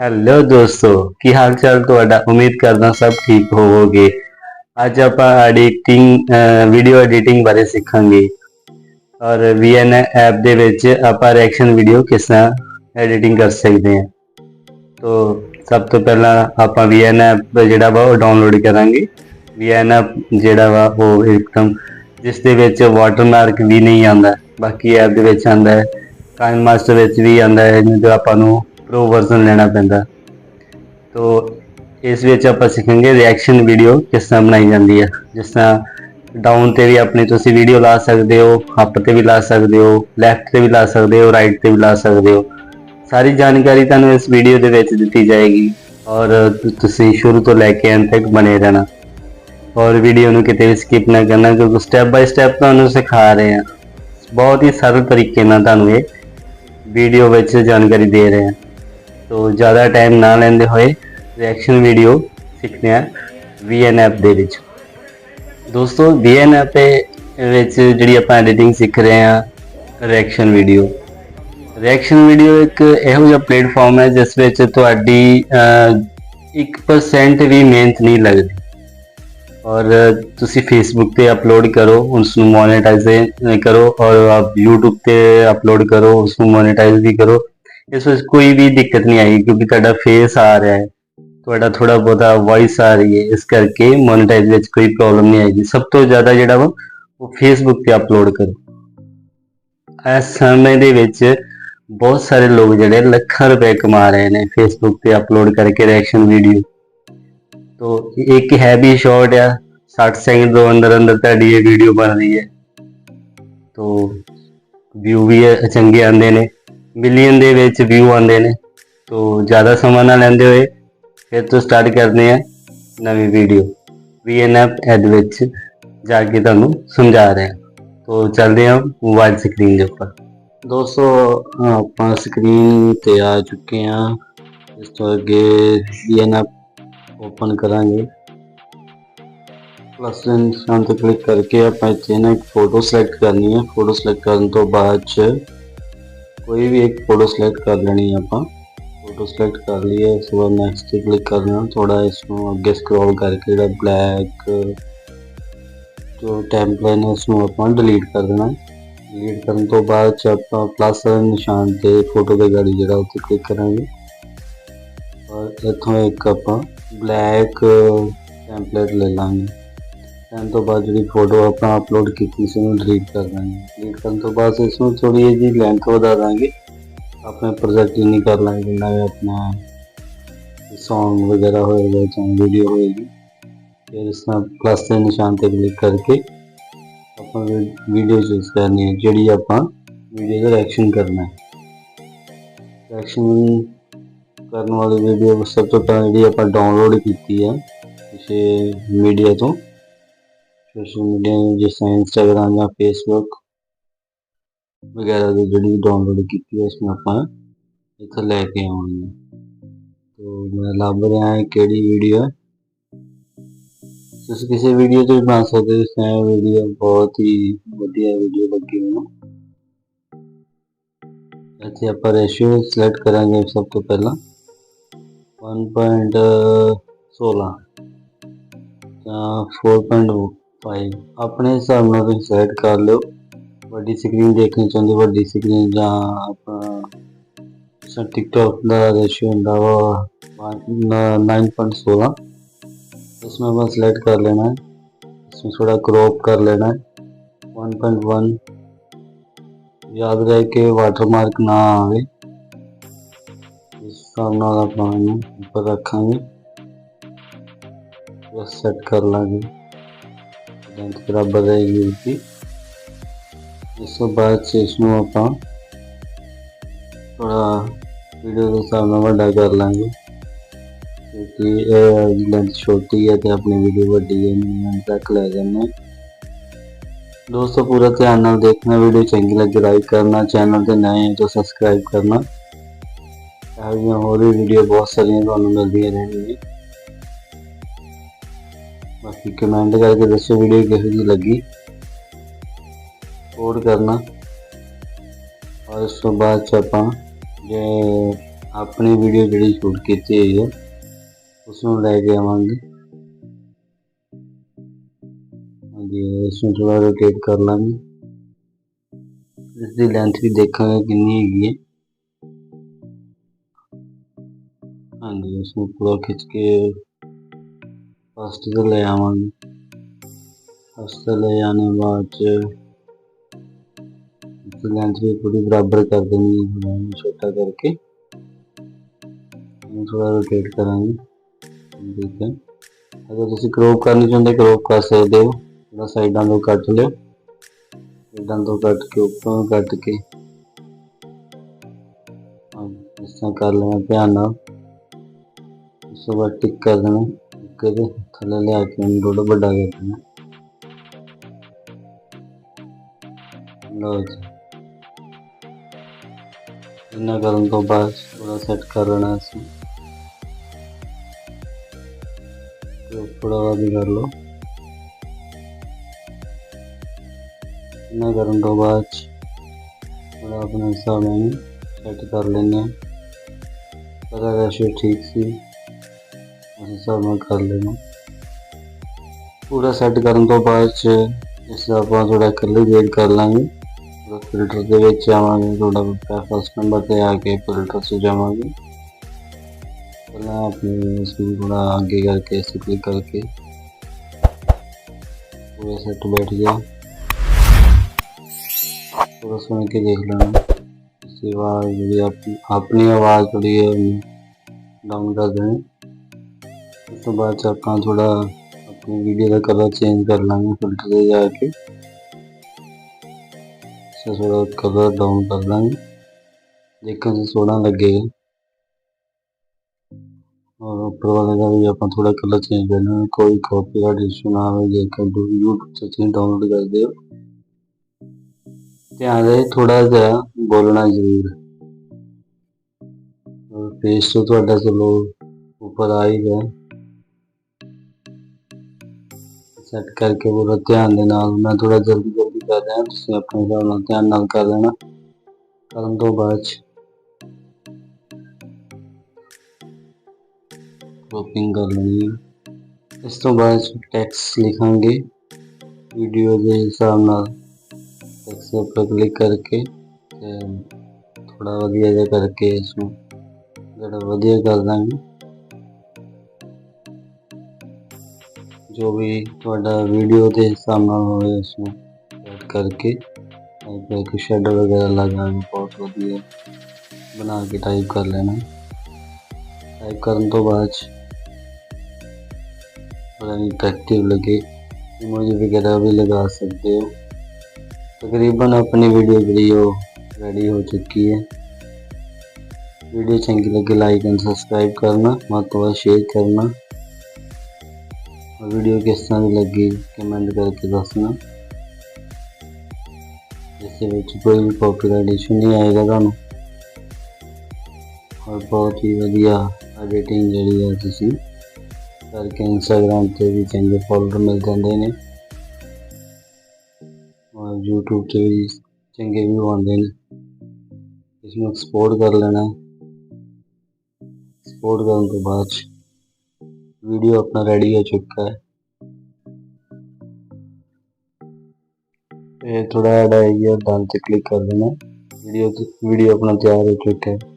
Hello ਦੋਸਤੋ, ਕੀ ਹਾਲ ਚਾਲ ਤੁਹਾਡਾ? ਉਮੀਦ ਕਰਦਾ ਸਭ ਠੀਕ ਹੋਵੋਗੇ। ਅੱਜ ਆਪਾਂ ਐਡੀਟਿੰਗ ਵੀਡੀਓ ਐਡੀਟਿੰਗ ਬਾਰੇ ਸਿੱਖਾਂਗੇ। ਔਰ VN ਐਪ ਦੇ ਵਿੱਚ ਆਪਾਂ ਰਿਐਕਸ਼ਨ ਵੀਡੀਓ ਕਿਸ ਤਰ੍ਹਾਂ ਐਡੀਟਿੰਗ ਕਰ ਸਕਦੇ ਹਾਂ। ਤੋ ਸਭ ਤੋਂ ਪਹਿਲਾਂ ਆਪਾਂ VN ਐਪ ਜਿਹੜਾ ਵਾ ਉਹ ਡਾਊਨਲੋਡ ਕਰਾਂਗੇ। VN ਐਪ ਜਿਹੜਾ ਵਾ ਉਹ ਇੱਕਦਮ ਜਿਸ ਦੇ ਵਿੱਚ ਵਾਟਰਮਾਰਕ ਵੀ ਨਹੀਂ ਆਉਂਦਾ, ਬਾਕੀ ਐਪ ਦੇ ਵਿੱਚ ਆਉਂਦਾ ਹੈ। ਕਾਈਨ ਮਾਸਟਰ ਵਿੱਚ ਵੀ ਆਉਂਦਾ ਹੈ, ਜਿਹਨੂੰ ਆਪਾਂ ਨੂੰ ਪ੍ਰੋ ਵਰਜ਼ਨ ਲੈਣਾ ਪੈਂਦਾ। ਤੋ ਇਸ ਵਿੱਚ ਆਪਾਂ ਸਿੱਖਾਂਗੇ ਰਿਐਕਸ਼ਨ ਵੀਡੀਓ ਕਿਸ ਤਰ੍ਹਾਂ ਬਣਾਈ ਜਾਂਦੀ ਹੈ ਜਿਸ ਤਰ੍ਹਾਂ ਡਾਊਨ ਤੇ ਵੀ ਆਪਣੀ ਤੁਸੀਂ ਵੀਡੀਓ ਲਾ ਸਕਦੇ ਹੋ ਅਪ ਤੇ ਵੀ ਲਾ ਸਕਦੇ ਹੋ ਲੈਫਟ ਤੇ ਵੀ ਲਾ ਸਕਦੇ ਹੋ ਰਾਈਟ ਤੇ ਵੀ ਲਾ ਸਕਦੇ ਹੋ। ਸਾਰੀ ਜਾਣਕਾਰੀ ਤੁਹਾਨੂੰ ਇਸ ਵੀਡੀਓ ਦੇ ਵਿੱਚ ਦਿੱਤੀ ਜਾਏਗੀ ਔਰ ਤੁਸੀਂ ਸ਼ੁਰੂ ਤੋਂ ਲੈ ਕੇ ਅੰਤ ਤੱਕ ਬਣੇ ਰਹਿਣਾ। ਔਰ ਵੀਡੀਓ ਨੂੰ ਕਿਤੇ ਵੀ ਸਕਿਪ ਨਾ ਕਰਨਾ ਕਿਉਂਕਿ ਸਟੈਪ ਬਾਈ ਸਟੈਪ ਤੁਹਾਨੂੰ ਸਿਖਾ ਰਹੇ ਹਾਂ ਬਹੁਤ ਹੀ ਸਰਲ ਤਰੀਕੇ ਨਾਲ ਤੁਹਾਨੂੰ ਇਹ ਵੀਡੀਓ ਵਿੱਚ ਜਾਣਕਾਰੀ ਦੇ ਰਹੇ ਹਾਂ ਸੋ ਜ਼ਿਆਦਾ ਟਾਈਮ ਨਾ ਲੈਂਦੇ ਹੋਏ ਰਿਐਕਸ਼ਨ ਵੀਡੀਓ ਸਿੱਖਦੇ ਹਾਂ VN ਐਪ ਦੇ ਵਿੱਚ। ਦੋਸਤੋ VN ਐਪ ਦੇ ਵਿੱਚ ਜਿਹੜੀ ਆਪਾਂ ਐਡੀਟਿੰਗ ਸਿੱਖ ਰਹੇ ਹਾਂ ਰਿਐਕਸ਼ਨ ਵੀਡੀਓ ਰਿਐਕਸ਼ਨ ਵੀਡੀਓ ਇੱਕ ਇਹੋ ਜਿਹਾ ਪਲੇਟਫਾਰਮ ਹੈ ਜਿਸ ਵਿੱਚ ਤੁਹਾਡੀ ਅਹ, 1% ਵੀ ਮਿਹਨਤ ਨਹੀਂ ਲੱਗਦੀ। ਔਰ ਤੁਸੀਂ ਫੇਸਬੁੱਕ ਤੇ ਅਪਲੋਡ ਕਰੋ ਉਸ ਨੂੰ ਮੋਨੇਟਾਈਜ਼ ਕਰੋ ਔਰ ਆਪ YouTube ਤੇ ਅਪਲੋਡ ਕਰੋ ਉਸ ਨੂੰ ਮੋਨੇਟਾਈਜ਼ ਵੀ ਕਰੋ। ਇਸ ਵਿੱਚ ਕੋਈ ਵੀ ਦਿੱਕਤ ਨਹੀਂ ਆਏਗੀ ਕਿਉਂਕਿ ਤੁਹਾਡਾ ਫੇਸ ਆ ਰਿਹਾ ਹੈ। ਤੁਹਾਡਾ ਥੋੜਾ ਬਹੁਤਾ ਵੌਇਸ ਆ ਰਹੀ ਹੈ। ਇਸ ਕਰਕੇ ਮੋਨੇਟਾਈਜ਼ ਵਿੱਚ ਕੋਈ ਪ੍ਰੋਬਲਮ ਨਹੀਂ ਆਏਗੀ। ਸਭ ਤੋਂ ਜ਼ਿਆਦਾ ਜਿਹੜਾ ਵਾ, ਉਹ ਫੇਸਬੁੱਕ ਤੇ ਅਪਲੋਡ ਕਰੋ। ਇਸ ਸਮੇਂ ਦੇ ਵਿੱਚ ਬਹੁਤ ਸਾਰੇ ਲੋਕ ਜਿਹੜੇ ਲੱਖਾਂ ਰੁਪਏ ਕਮਾ ਰਹੇ ਨੇ ਫੇਸਬੁੱਕ ਤੇ ਅਪਲੋਡ ਕਰਕੇ ਰਿਐਕਸ਼ਨ ਵੀਡੀਓ ਤੋ ਇੱਕ ਹੈ ਵੀ ਸ਼ਾਰਟ ਆ 60 ਸੈਕਿੰਡ ਤੋਂ ਅੰਦਰ ਅੰਦਰ ਤੁਹਾਡੀ ਇਹ ਵੀਡੀਓ ਬਣ ਰਹੀ ਹੈ। ਤੋ ਵਿਊ ਵੀ ਚੰਗੇ ਆਉਂਦੇ ਨੇ। ਮਿਲੀਅਨ ਦੇ ਵਿੱਚ ਵਿਊ ਆਉਂਦੇ ਨੇ। ਤੋ ਜ਼ਿਆਦਾ ਸਮਾਂ ਨਾ ਲੈਂਦੇ ਹੋਏ ਫਿਰ ਤੋਂ ਸਟਾਰਟ ਕਰਦੇ ਆ ਨਵੀਂ ਵੀਡੀਓ VNF ਐਡ ਵਿੱਚ ਜਾ ਕੇ ਤੁਹਾਨੂੰ ਸਮਝਾ ਰਹੇ ਹਾਂ। ਤੋ ਚੱਲਦੇ ਹਾਂ ਮੋਬਾਈਲ ਸਕਰੀਨ ਦੇ ਉੱਪਰ। ਦੋਸਤੋ, ਆਪਾਂ ਸਕਰੀਨ ਤੇ ਆ ਚੁੱਕੇ ਹਾਂ। ਇਸ ਤੋਂ ਅੱਗੇ VNF ਓਪਨ ਕਰਾਂਗੇ। ਪਲੱਸ ਦੇ ਨਿਸ਼ਾਨ ਤੇ ਕਲਿੱਕ ਕਰਕੇ ਆਪਾਂ ਇੱਥੇ ਨਾ ਇੱਕ ਫੋਟੋ ਸਿਲੈਕਟ ਕਰਨੀ ਹੈ। ਫੋਟੋ ਸਿਲੈਕਟ ਕਰਨ ਤੋਂ ਬਾਅਦ ਚ ਕੋਈ ਵੀ ਇੱਕ ਫੋਟੋ ਸਿਲੈਕਟ ਕਰ ਲੈਣੀ ਹੈ ਆਪਾਂ। ਫੋਟੋ ਸਿਲੈਕਟ ਕਰ ਲਈ ਹੈ ਉਸ ਤੋਂ ਬਾਅਦ ਨੈਕਸਟ ਤੇ ਕਲਿੱਕ ਕਰਨਾ ਥੋੜਾ ਇਸ ਨੂੰ ਅੱਗੇ ਸਕਰੋਲ ਕਰਕੇ ਜਿਹੜਾ ਬਲੈਕ ਜੋ ਟੈਂਪਲੇਟ ਹੈ ਉਸ ਨੂੰ ਆਪਾਂ ਡਿਲੀਟ ਕਰ ਦੇਣਾ। ਡਿਲੀਟ ਕਰਨ ਤੋਂ ਬਾਅਦ ਚ ਆਪਾਂ ਪਲੱਸ ਦੇ ਨਿਸ਼ਾਨ ਤੇ ਫੋਟੋ ਦੇ ਗਾੜੀ ਜਿਹੜਾ ਉੱਤੇ ਕਲਿੱਕ ਕਰਾਂਗੇ। ਔਰ ਇੱਥੋਂ ਇੱਕ ਆਪਾਂ ਬਲੈਕ ਟੈਂਪਲੇਟ ਲੈ ਲਾਂਗੇ। ਲੈਣ ਤੋਂ ਬਾਅਦ ਜਿਹੜੀ ਫੋਟੋ ਆਪਾਂ ਅਪਲੋਡ ਕੀਤੀ ਸੀ ਉਹਨੂੰ ਡਿਲੀਟ ਕਰ ਦਾਂਗੇ ਡਿਲੀਟ ਕਰਨ ਤੋਂ ਬਾਅਦ ਇਸ ਨੂੰ ਥੋੜੀ ਜਿਹੀ ਲੈਂਥ ਵਧਾ ਦਾਂਗੇ ਆਪਣੇ ਪ੍ਰੋਜੈਕਟ ਨਹੀਂ ਕਰ ਲਾਂਗੇ ਜਿੰਨਾ ਵੀ ਆਪਣਾ ਸੌਂਗ ਵਗੈਰਾ ਹੋਏਗਾ ਜਾਂ ਵੀਡੀਓ ਹੋਏਗੀ ਫਿਰ ਇਸ ਨਾਲ ਪਲੱਸ ਦੇ ਨਿਸ਼ਾਨ ਤੇ ਕਲਿੱਕ ਕਰਕੇ ਆਪਾਂ ਵੀਡੀਓ ਚੂਜ਼ ਕਰਨੀ ਹੈ ਜਿਹੜੀ ਆਪਾਂ ਵੀਡੀਓ ਦਾ ਰਿਐਕਸ਼ਨ ਕਰਨਾ ਹੈ ਰਿਐਕਸ਼ਨ ਕਰਨ ਵਾਲੀ ਵੀਡੀਓ ਸਭ ਤੋਂ ਪਹਿਲਾਂ ਜਿਹੜੀ ਆਪਾਂ ਡਾਊਨਲੋਡ ਕੀਤੀ ਹੈ ਕਿਸੇ ਮੀਡੀਆ ਤੋਂ ਸੋਸ਼ਲ ਮੀਡੀਆ ਜਿਸ ਤਰ੍ਹਾਂ ਇੰਸਟਾਗ੍ਰਾਮ ਜਾਂ ਫੇਸਬੁੱਕ ਵਗੈਰਾ ਦੀ ਜਿਹੜੀ ਡਾਊਨਲੋਡ ਕੀਤੀ ਹੈ ਉਸ ਨੂੰ ਆਪਾਂ ਇੱਥੇ ਲੈ ਕੇ ਆਉਣੀ ਹੈ ਤੋ ਮੈਂ ਲੱਭ ਰਿਹਾ ਹਾਂ ਕਿਹੜੀ ਵੀਡੀਓ ਹੈ ਤੁਸੀਂ ਕਿਸੇ ਵੀਡੀਓ ਤੋਂ ਵੀ ਬਣਾ ਸਕਦੇ ਹੋ ਇਸ ਤਰ੍ਹਾਂ ਵੀਡੀਓ ਬਹੁਤ ਹੀ ਵਧੀਆ ਵੀਡੀਓ ਲੱਗੀ ਮੈਨੂੰ ਇੱਥੇ ਆਪਾਂ ਰੇਸ਼ੀਓ ਸਿਲੈਕਟ ਕਰਾਂਗੇ ਸਭ ਤੋਂ ਪਹਿਲਾਂ 1.16 ਜਾਂ 4.5 ਆਪਣੇ ਹਿਸਾਬ ਨਾਲ ਤੁਸੀਂ ਸਿਲੈਕਟ ਕਰ ਲਿਓ ਵੱਡੀ ਸਕਰੀਨ ਦੇਖਣੀ ਚਾਹੁੰਦੇ ਹੋ, ਵੱਡੀ ਸਕਰੀਨ ਜਾਂ ਆਪਣਾ ਜਿਸ ਟਿਕਟੌਕ ਦਾ ਰੇਸ਼ੀਓ ਹੁੰਦਾ ਵਾ 9.16 इसमें बस सिलेक्ट कर लेना है इसमें थोड़ा क्रॉप कर लेना है 1.1 याद रहे कि वाटरमार्क ना आवे इस हिसाब ਨਾਲ ਆਪਾਂ ਇਹਨੂੰ ਉੱਪਰ ਰੱਖਾਂਗੇ ਬਸ ਸੈੱਟ ਕਰ ਲਾਂਗੇ ਲੈਂਥ ਬਰਾਬਰ ਰਹੇਗੀ ਉਸਦੀ ਇਸ ਤੋਂ ਬਾਅਦ 'ਚ ਇਸ ਨੂੰ ਆਪਾਂ ਥੋੜਾ ਵੀਡੀਓ ਦੇ ਹਿਸਾਬ ਨਾਲ ਵੱਡਾ ਕਰ ਲਾਂਗੇ। ਕਿਉਂਕਿ ਇਹ ਲੈਂਥ ਛੋਟੀ ਹੈ ਤੇ ਆਪਣੀ ਵੀਡੀਓ ਵੱਡੀ ਹੈ ਮੈਂ ਤੱਕ ਲੈ ਜਾਂਦੇ ਹਾਂ। ਦੋਸਤੋ, ਪੂਰਾ ਧਿਆਨ ਨਾਲ ਦੇਖਣਾ ਵੀਡੀਓ ਚੰਗੀ ਲੱਗੇ ਲਾਈਕ ਕਰਨਾ ਚੈਨਲ ਤੇ ਨਵੇਂ ਹੋ ਤਾਂ ਸਬਸਕ੍ਰਾਈਬ ਕਰਨਾ। ਇਹੋ ਜਿਹੀਆਂ ਹੋਰ ਵੀ ਵੀਡੀਓ ਬਹੁਤ ਸਾਰੀਆਂ ਤੁਹਾਨੂੰ ਮਿਲਦੀਆਂ ਰਹਿਣਗੀਆਂ। ਬਾਕੀ ਕਮੈਂਟ ਕਰਕੇ ਦੱਸੋ ਵੀਡੀਓ ਕਿਹੋ ਜਿਹੀ ਲੱਗੀ। ਸਪੋਰਟ ਕਰਨਾ। ਔਰ ਉਸ ਤੋਂ ਬਾਅਦ ਚ ਆਪਾਂ ਜੇ ਆਪਣੀ ਵੀਡੀਓ ਜਿਹੜੀ ਸ਼ੂਟ ਕੀਤੀ ਹੋਈ ਹੈ ਉਸ ਨੂੰ ਲੈ ਕੇ ਆਵਾਂਗੇ। ਹਾਂਜੀ, ਇਸ ਨੂੰ ਥੋੜਾ ਰੋਟੇਟ ਕਰ ਲਾਂਗੇ। ਇਸ ਦੀ ਲੈਂਥ ਵੀ ਦੇਖਾਂਗੇ ਕਿੰਨੀ ਹੈਗੀ ਹੈ। ਹਾਂਜੀ, ਇਸ ਨੂੰ ਪੂਰਾ ਖਿੱਚ ਕੇ ਹਸਪਤਾਲ ਲੈ ਆਵਾਂਗੇ। ਹਸਪਤਾਲ ਲੈ ਆਣੇ ਬਾਅਦ ਚ ਲੈਂਥ ਵੀ ਥੋੜੀ ਬਰਾਬਰ ਕਰ ਦੇਣੀ ਹੈ, ਛੋਟਾ ਕਰਕੇ। ਇਹਨੂੰ ਥੋੜਾ ਰੋਟੇਟ ਕਰਾਂਗੇ। ਠੀਕ ਹੈ। ਅਗਰ ਤੁਸੀਂ ਕਰੋਪ ਕਰਨੀ ਚਾਹੁੰਦੇ, ਕਰੋਪ ਕਰ ਸਕਦੇ ਹੋ। ਥੋੜਾ ਸਾਈਡਾਂ ਤੋਂ ਕੱਟ ਲਿਓ। ਸਾਈਡਾਂ ਤੋਂ ਕੱਟ ਕੇ, ਉੱਪਰੋਂ ਕੱਟ ਕੇ। ਇਸ ਤਰ੍ਹਾਂ ਕਰ ਲੈਣਾ, ਧਿਆਨ ਨਾਲ। ਉਸ ਤੋਂ ਬਾਅਦ ਟਿਕ ਕਰ ਦੇਣਾ। ਟਿਕ ਕੇ ਥੱਲੇ ਲਿਆ ਕੇ ਉਹਨੂੰ ਥੋੜਾ ਵੱਡਾ ਕਰ ਦੇਣਾ। ਲਓ ਜੀ। ਇੰਨਾ ਕਰਨ ਤੋਂ ਬਾਅਦ ਥੋੜਾ ਸੈੱਟ ਕਰ ਲੈਣਾ ਅਸੀਂ। ਤੇ ਥੋੜਾ ਵਾਦੀ ਕਰ ਲਓ। ਇੰਨਾ ਕਰਨ ਤੋਂ ਬਾਅਦ ਥੋੜਾ ਆਪਣੇ ਹਿਸਾਬ ਨਾਲ ਸੈੱਟ ਕਰ ਲੈਂਦੇ ਪਤਾ ਰੈਸ਼ੋ ਠੀਕ ਸੀ। ਉਸ ਹਿਸਾਬ ਨਾਲ ਕਰ ਲੈਣਾ। ਪੂਰਾ ਸੈੱਟ ਕਰਨ ਤੋਂ ਬਾਅਦ ਚ ਇਸ ਦਾ ਆਪਾਂ ਥੋੜਾ ਕਲਰ ਗ੍ਰੇਡ ਕਰ ਲਾਂਗੇ। ਫਿਲਟਰ ਦੇ ਵਿੱਚ ਆਵਾਂਗੇ ਥੋੜਾ ਫਸਟ ਨੰਬਰ ਤੇ ਆ ਕੇ ਫਿਲਟਰ 'ਚ ਜਾਵਾਂਗੇ। ਪਹਿਲਾਂ ਆਪਣੇ ਇਸ ਨੂੰ ਥੋੜਾ ਅੱਗੇ ਕਰਕੇ ਇਸ ਕਲਿੱਕ ਕਰਕੇ ਪੂਰਾ ਸੈੱਟ ਬੈਠ ਗਿਆ। ਥੋੜਾ ਸੁਣ ਕੇ ਦੇਖ ਲੈਣਾ। ਇਸ ਤੋਂ ਬਾਅਦ ਜਿਹੜੀ ਆਪਣੀ ਆਪਣੀ ਆਵਾਜ਼ ਥੋੜੀ ਹੈ ਡਾਊਨ ਕਰ ਦੇਣੀ। ਉਸ ਤੋਂ ਬਾਅਦ 'ਚ ਆਪਾਂ ਥੋੜਾ ਆਪਣੀ ਵੀਡੀਓ ਦਾ ਕਲਰ ਚੇਂਜ ਕਰ ਲਾਂਗੇ ਫਿਲਟਰ ਤੇ ਜਾ ਕੇ से थोड़ा कलर डाउन कर देंगे देखने से सोना लगेगा और ऊपर वाले का भी अपन थोड़ा कलर चेंज करना है कोई कॉपीराइट इशू ना आवे जेकर यूट्यूब से चीज डाउनलोड कर दियो ध्यान रहे थोड़ा जरा बोलना जरूर है और फेस तो थोड़ा चलो ऊपर आ ही गया ਸੈੱਟ ਕਰਕੇ ਪੂਰਾ ਧਿਆਨ ਦੇ ਨਾਲ ਮੈਂ ਥੋੜਾ ਜਲਦੀ ਜਲਦੀ ਕਰ ਰਿਹਾ, ਤੁਸੀਂ ਆਪਣੇ ਹਿਸਾਬ ਨਾਲ ਧਿਆਨ ਨਾਲ ਕਰ ਲੈਣਾ, ਕਰਨ ਤੋਂ ਬਾਅਦ ਕ੍ਰੋਪਿੰਗ ਕਰ ਲੈਣੀ ਹੈ ਇਸ ਤੋਂ ਬਾਅਦ ਟੈਕਸਟ ਲਿਖਾਂਗੇ ਵੀਡੀਓ ਦੇ ਹਿਸਾਬ ਨਾਲ ਟੈਕਸਟ ਉੱਪਰ ਕਲਿੱਕ ਕਰਕੇ ਤੇ ਥੋੜਾ ਵਧੀਆ ਜਿਹਾ ਕਰਕੇ ਇਸ ਨੂੰ ਜਿਹੜਾ ਵਧੀਆ ਕਰ ਦਾਂਗੇ। ਜੋ ਵੀ ਤੁਹਾਡਾ ਵੀਡੀਓ ਦੇ ਹਿਸਾਬ ਨਾਲ ਹੋਵੇ ਉਸ ਨੂੰ ਐਡ ਕਰਕੇ ਟਾਈਪ ਕਰਕੇ ਸ਼ੈਡੋ ਵਗੈਰਾ ਲਗਾ ਕੇ ਬਹੁਤ ਵਧੀਆ ਬਣਾ ਕੇ ਟਾਈਪ ਕਰ ਲੈਣਾ ਟਾਈਪ ਕਰਨ ਤੋਂ ਬਾਅਦ ਬੜਾ ਇੰਟਰੈਕਟਿਵ ਲੱਗੇ ਇਮੋਜੀ ਵਗੈਰਾ ਵੀ ਲਗਾ ਸਕਦੇ ਹੋ ਤਕਰੀਬਨ ਆਪਣੀ ਵੀਡੀਓ ਜਿਹੜੀ ਉਹ ਰੈਡੀ ਹੋ ਚੁੱਕੀ ਹੈ ਵੀਡੀਓ ਚੰਗੀ ਲੱਗੇ ਲਾਈਕ ਐਂਡ ਸਬਸਕ੍ਰਾਈਬ ਕਰਨਾ ਮਤ ਤੋਂ ਵੀਡੀਓ ਕਿਸ ਤਰ੍ਹਾਂ ਦੀ ਲੱਗੀ ਕਮੈਂਟ ਕਰਕੇ ਦੱਸਣਾ। ਇਸ ਵਿੱਚ ਕੋਈ ਵੀ ਕਾਪੀਰਾਈਟ ਇਸ਼ੂ ਨਹੀਂ ਆਏਗਾ ਤੁਹਾਨੂੰ। ਔਰ ਬਹੁਤ ਹੀ ਵਧੀਆ ਐਡੀਟਿੰਗ ਜਿਹੜੀ ਹੈ ਤੁਸੀਂ ਕਰਕੇ ਇੰਸਟਾਗ੍ਰam ਤੇ ਵੀ ਚੰਗੇ ਫੋਲੋਅਰ ਮਿਲ ਜਾਂਦੇ ਨੇ। ਔਰ YouTube ਤੇ ਵੀ ਚੰਗੇ ਵੀ ਆਉਂਦੇ ਨੇ। ਇਸ ਨੂੰ ਐਕਸਪੋਰਟ ਕਰ ਲੈਣਾ। ਐਕਸਪੋਰਟ ਕਰਨ ਤੋਂ ਬਾਅਦ वीडियो अपना रेडी हो चुका है। ये थोड़ा ऐड आएगी और डांस क्लिक कर देना। वीडियो वीडियो अपना तैयार हो चुका है।